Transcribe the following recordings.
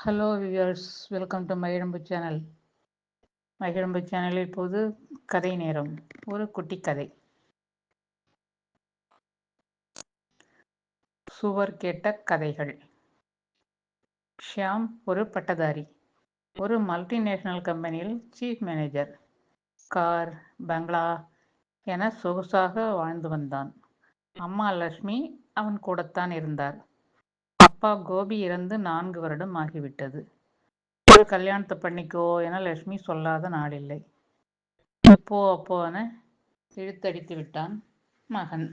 Hello viewers welcome to Magizhambu channel Magizhambu சேனலில் இப்போது கதை நேரம். ஒரு குட்டி கதை. சுவர் கேட்ட கதைகள். ஷியாம் ஒரு பட்டதாரி. ஒரு மல்டிநேஷனல் கம்பெனியில் சீஃப் மேனேஜர் கார் பங்களா என சொகுசாக வாழ்ந்து வந்தான். அம்மா லக்ஷ்மி அவன் கூடத்தான் இருந்தார். அப்பா கோபி இறந்து நான்கு வருடம் ஆகிவிட்டது. ஒரு கல்யாணத்தை பண்ணிக்கோ என லட்சுமி சொல்லாத நாளில்லை. எப்போ அப்போன இழுத்தடித்து விட்டான் மகன்.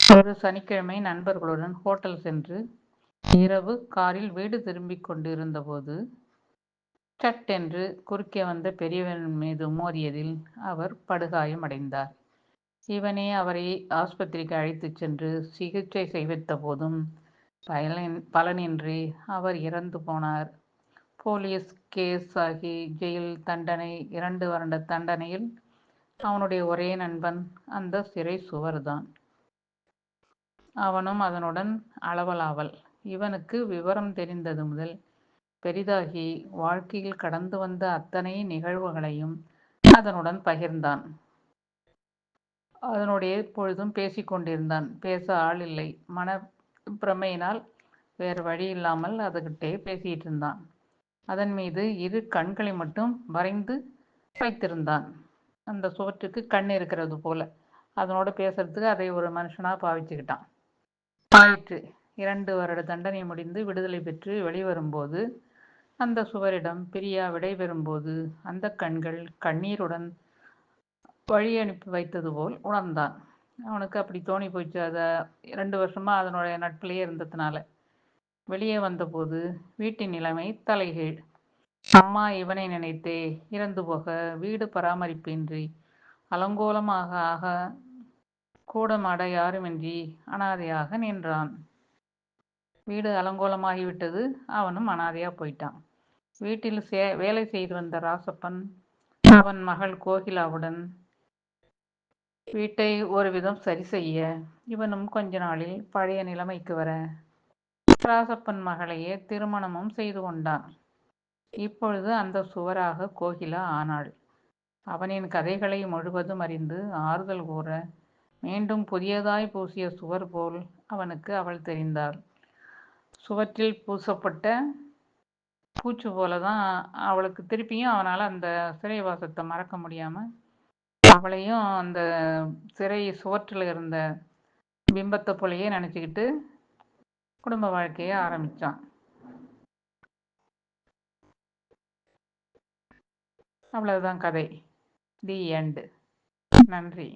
ஒரு சனிக்கிழமை நண்பர்களுடன் ஹோட்டல் சென்று இரவு காரில் வீடு திரும்பிக் கொண்டிருந்த போது சட்டென்று குறுக்கே வந்த பெரியவன் மீது மோதியதில் அவர் படுகாயம் அடைந்தார். இவனே அவரை ஆஸ்பத்திரிக்கு அழைத்துச் சென்று சிகிச்சை செய்வித்த போதும் பயனின் பலனின்றி அவர் இறந்து போனார். போலீஸ் கேஸ் ஆகி ஜெயில் தண்டனை இரண்டு வருட தண்டனையில் அவனுடைய ஒரே நண்பன் அந்த சிறை சுவர்தான். அவனும் அதனுடன் அளவலாவல். இவனுக்கு விவரம் தெரிந்தது முதல் பெரிதாகி வாழ்க்கையில் கடந்து வந்த அத்தனை நிகழ்வுகளையும் அதனுடன் பகிர்ந்தான். அதனுடைய பொழுதும் பேசிக்கொண்டிருந்தான். பேச ஆள் இல்லை. மன பிரமையினால் வேறு வழி இல்லாமல் அதுகிட்டே பேசிட்டு இருந்தான் அதன் மீது இரு கண்களை மட்டும் வரைந்து வைத்திருந்தான். அந்த சுவற்றுக்கு கண் இருக்கிறது போல. அதனோட பேசுறதுக்கு அதை ஒரு மனுஷனா பாவிச்சுக்கிட்டான். ஆயிற்று. இரண்டு வருட தண்டனை முடிந்து விடுதலை பெற்று வெளிவரும்போது அந்த சுவரிடம் பிரியா விடைபெறும்போது அந்த கண்கள் கண்ணீருடன் வழி அனுப்பி வைத்தது போல் உணர்ந்தான். அவனுக்கு அப்படி தோணி போச்சு. அதை ரெண்டு வருஷமா அதனுடைய நட்பிலேயே இருந்ததுனால. வெளியே வந்தபோது வீட்டின் நிலைமை தலைகீழ். அம்மா இவனை நினைத்தே இறந்து போக வீடு பராமரிப்பின்றி அலங்கோலமாக ஆக கூடமாட யாருமின்றி அனாதையாக நின்றான். வீடு அலங்கோலமாகிவிட்டது. அவனும் அனாதையா போயிட்டான். வீட்டில் சே வேலை செய்து வந்த ராசப்பன் அவன் மகள் கோகிலாவுடன் வீட்டை ஒரு விதம் சரி செய்ய இவனும் கொஞ்ச நாளில் பழைய நிலைமைக்கு வர ராசப்பன் மகளையே திருமணமும் செய்து கொண்டான். இப்பொழுது அந்த சுவராக கோகிலா ஆனாள். அவனின் கதைகளை முழுவதும் அறிந்து ஆறுதல் கூற மீண்டும் புதியதாய் பூசிய சுவர் போல் அவனுக்கு அவள் தெரிந்தாள். சுவற்றில் பூசப்பட்ட பூச்சு போல தான் அவளுக்கு திருப்பியும் அவனால் அந்த சிறைவாசத்தை மறக்க முடியாமல் அவளையும் அந்த சிறை சுவற்றில் இருந்த பிம்பத்தை போலயே நினச்சிக்கிட்டு குடும்ப வாழ்க்கையை ஆரம்பித்தான் அவ்வளவுதான் கதை. The end. நன்றி.